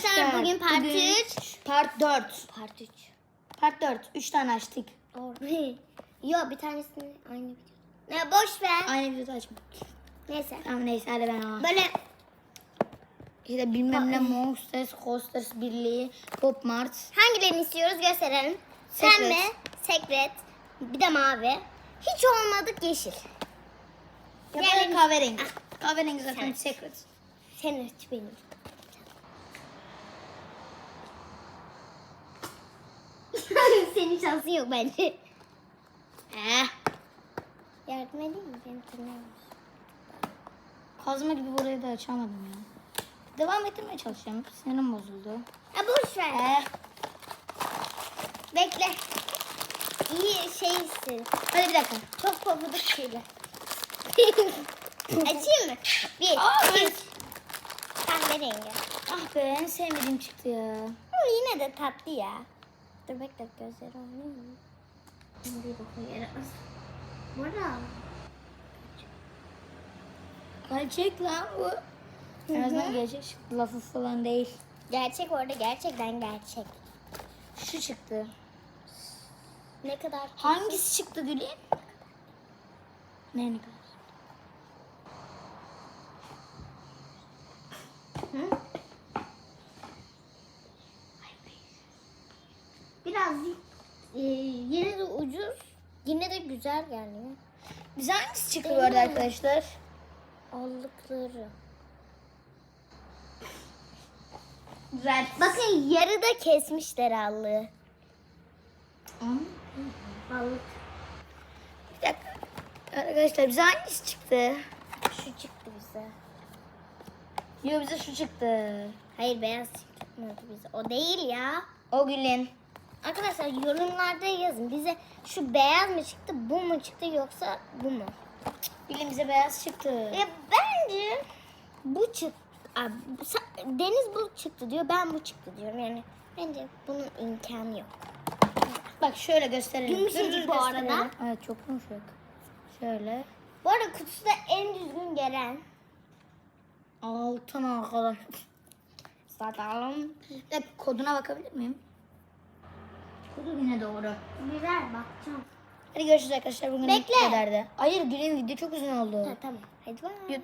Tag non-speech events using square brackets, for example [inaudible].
Arkadaşlar bugün part Bugün 3. Part 4. Part 3. Part 4. 3 tane açtık. [laughs] Yo bir tanesini aynı video. Ne boş ver. Aynı videoda açma. Neyse. Tamam neyse hadi ben ama. Böyle İşte bilmem ne Monsters, Coasters Birliği, Pop Mart. hangilerini istiyoruz gösterelim. Sen Secret. mi? Secret. Bir de mavi. Hiç olmadık yeşil. Ya da kahverengi. Ah. Kahverengi zaten. Secret. Aç benim. Senin şansın yok bence. Eh. Yardım edeyim mi? Benim tırnağım. Kazma gibi burayı da açamadım ya. Devam ettirmeye çalışacağım. Sinirim bozuldu. Ha boş ver. Eh. Bekle. İyi şeysin. Hadi bir dakika. Çok pofuduk şeyler. [laughs] Açayım mı? Bir, Aa, iki, evet. kahverengi. Ah be en sevmediğim çıktı ya. Ama yine de tatlı ya. Dur bekle gözleri oynayayım mı? Bir bakayım. Burada. Gerçek lan bu. En azından gerçek çıktı. Lafı falan değil. Gerçek orada gerçekten gerçek. Şu çıktı. Ne kadar Hangisi çıktı Gülün? Ne ne kadar? Hı? Biraz e, yine de ucuz. Yine de güzel yani. Bize hangisi çıktı bu arada arkadaşlar? Allıkları. Güzel. Bakın yarıda kesmişler allığı. Allık. Bir dakika. Arkadaşlar bize hangisi çıktı? Şu çıktı bize. Yok bize şu çıktı. Hayır beyaz çıkmadı bize. O değil ya. O Gül'ün. Arkadaşlar yorumlarda yazın. Bize şu beyaz mı çıktı, bu mu çıktı yoksa bu mu? Bize beyaz çıktı. Ya bence bu çıktı. Deniz bu çıktı diyor, ben bu çıktı diyorum. Yani bence bunun imkanı yok. Bak şöyle gösterelim. Dur, bu gösterelim. arada. Evet çok yumuşak. Şöyle. Bu arada kutusu da en düzgün gelen. Altın arkadaş. Satalım. Hep koduna bakabilir miyim? Yine doğru. Ver bakacağım. Hadi görüşürüz arkadaşlar. Bugün Bekle. bu kadardı. Hayır Gül'ün video çok uzun oldu. Ha, tamam. Hadi bye.